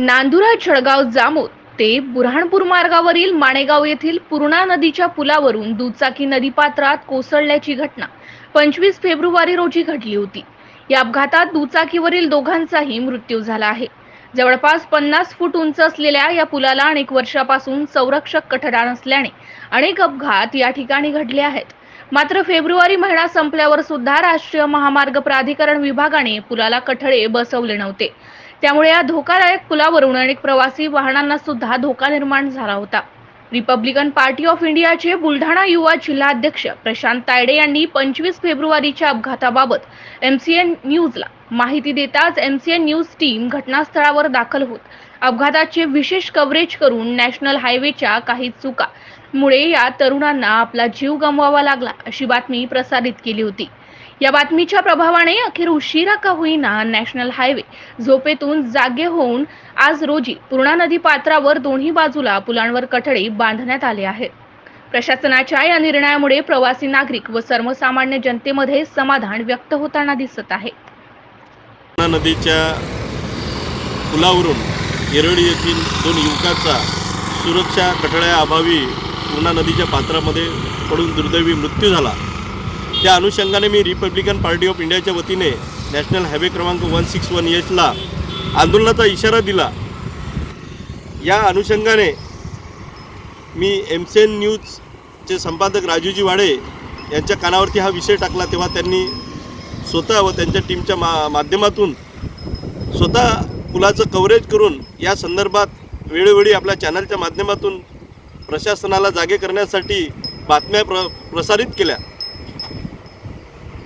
नांदुरा जळगाव जामोद ते बुऱ्हाणपूर मार्गावरील माणेगाव येथील पूर्णा नदीच्या पुलावरून दुचाकी नदीपात्रात कोसळल्याची घटना पंचवीस फेब्रुवारी रोजी घडली होती. या अपघातात दुचाकीवरील दोघांचाही मृत्यू झाला आहे. जवळपास पन्नास फूट उंच असलेल्या या पुलाला अनेक वर्षापासून संरक्षक कठडा नसल्याने अनेक अपघात या ठिकाणी घडले आहेत. मात्र फेब्रुवारी महिना संपल्यावर सुद्धा राष्ट्रीय महामार्ग प्राधिकरण विभागाने पुलाला कठडे बसवले नव्हते. त्यामुळे या धोकादायक पुलावरून अनेक प्रवासी वाहनांना सुद्धा धोका निर्माण झाला होता. रिपब्लिकन पार्टी ऑफ इंडियाचे बुलढाणा युवा जिल्हाध्यक्ष प्रशांत तायडे यांनी पंचवीस फेब्रुवारीच्या अपघाताबाबत एमसीएन न्यूजला माहिती देताच एमसीएन न्यूज टीम घटनास्थळावर दाखल होत. अपघाताचे विशेष कव्हरेज करून नॅशनल हायवेच्या काही चुका. मुळे या तरुणांना आपला जीव गमवावा लागला अशी बातमी प्रसारित केली होती. या बातमीच्या प्रभावाने अखेर उशिरा का होईना नॅशनल हायवे झोपेतून जागे होऊन आज रोजी पूर्णा नदी पात्रावर दोन्ही बाजूला पुलांवर कठडे बांधण्यात आले आहेत. प्रशासनाच्या या निर्णयामुळे प्रवासी नागरिक व सर्वसामान्य जनतेमध्ये समाधान व्यक्त होताना दिसत आहे. नदीच्या पुलावरून येरळी येथील दोन युवकाचा सुरक्षा कठड्याअभावी पूर्णा नदीच्या पात्रामध्ये पडून दुर्दैवी मृत्यू झाला. त्या अनुषंगाने मी रिपब्लिकन पार्टी ऑफ इंडियाच्या वतीने नॅशनल हायवे क्रमांक वन सिक्स वन एचला आंदोलनाचा इशारा दिला. या अनुषंगाने मी एमसेन न्यूजचे संपादक राजूजी वाडे यांच्या कानावरती हा विषय टाकला तेव्हा त्यांनी स्वतः व त्यांच्या टीमच्या मा माध्यमातून स्वतः पुलाचं कव्हरेज करून या संदर्भात वेळोवेळी आपल्या चॅनलच्या माध्यमातून प्रशासनाला जागे करण्यासाठी बातम्या प्र प्रसारित केल्या.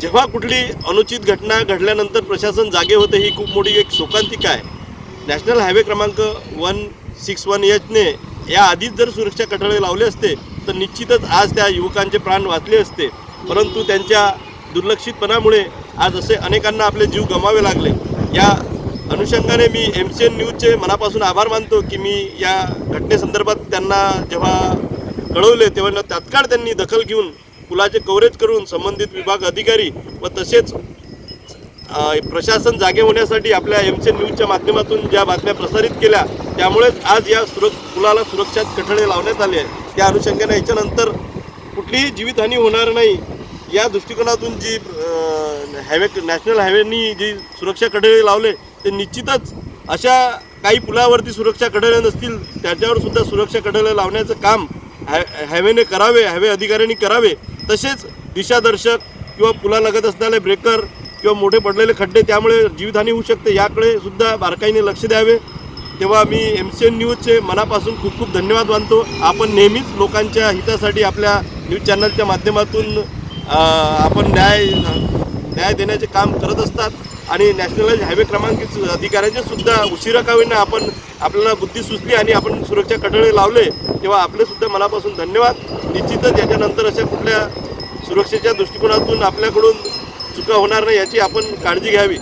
जेव्हा कुठली अनुचित घटना घडल्यानंतर प्रशासन जागे होते ही खूप मोठी एक शोकांतिका आहे. नॅशनल हायवे क्रमांक वन सिक्स वन एचने या आधीच जर सुरक्षा कठडे लावले असते तर निश्चितच आज त्या युवकांचे प्राण वाचले असते. परंतु त्यांच्या दुर्लक्षितपणामुळे आज असे अनेकांना आपले जीव गमावे लागले. या अनुषंगाने मी एम सी एन न्यूजचे मनापासून आभार मानतो की मी या घटनेसंदर्भात त्यांना जेव्हा कळवले तेव्हा तात्काळ त्यांनी दखल घेऊन पुलाचे कव्हरेज करून संबंधित विभाग अधिकारी व तसेच प्रशासन जागे होण्यासाठी आपल्या एम सी न्यूजच्या माध्यमातून ज्या बातम्या प्रसारित केल्या त्यामुळेच आज या सुरक पुलाला सुरक्षा कठडे लावण्यात आले आहे त्या अनुषंगाने याच्यानंतर कुठलीही जीवितहानी होणार नाही. या दृष्टिकोनातून जी हायवे नॅशनल हायवेनी जी सुरक्षा कठडे लावले ते निश्चितच अशा काही पुलावरती सुरक्षा कठडे नसतील त्याच्यावर सुद्धा सुरक्षा कठडे लावण्याचं काम हाय हायवेने करावे हायवे अधिकाऱ्यांनी करावे तसेच दिशादर्शक किंवा पुलालगत असणारे ब्रेकर किंवा मोठे पडलेले खड्डे त्यामुळे जीवितहानी होऊ शकते. याकडे सुद्धा बारकाईने लक्ष द्यावे. तेव्हा मी एम सी एन न्यूजचे मनापासून खूप खूप धन्यवाद मानतो. आपण नेहमीच लोकांच्या हितासाठी आपल्या न्यूज चॅनलच्या माध्यमातून आपण न्याय न्याय देण्याचे काम करत असतात आणि नॅशनल हायवे क्रमांकित अधिकाऱ्यांचे सुद्धा उशिरा का आपण आपल्याला बुद्धी सुचली आणि आपण सुरक्षा कठडे लावले तेव्हा आपले सुद्धा मनापासून धन्यवाद. निश्चितच याच्यानंतर अशा कुठल्या सुरक्षेच्या दृष्टिकोनातून आपल्याकडून चुका होणार नाही याची आपण काळजी घ्यावी.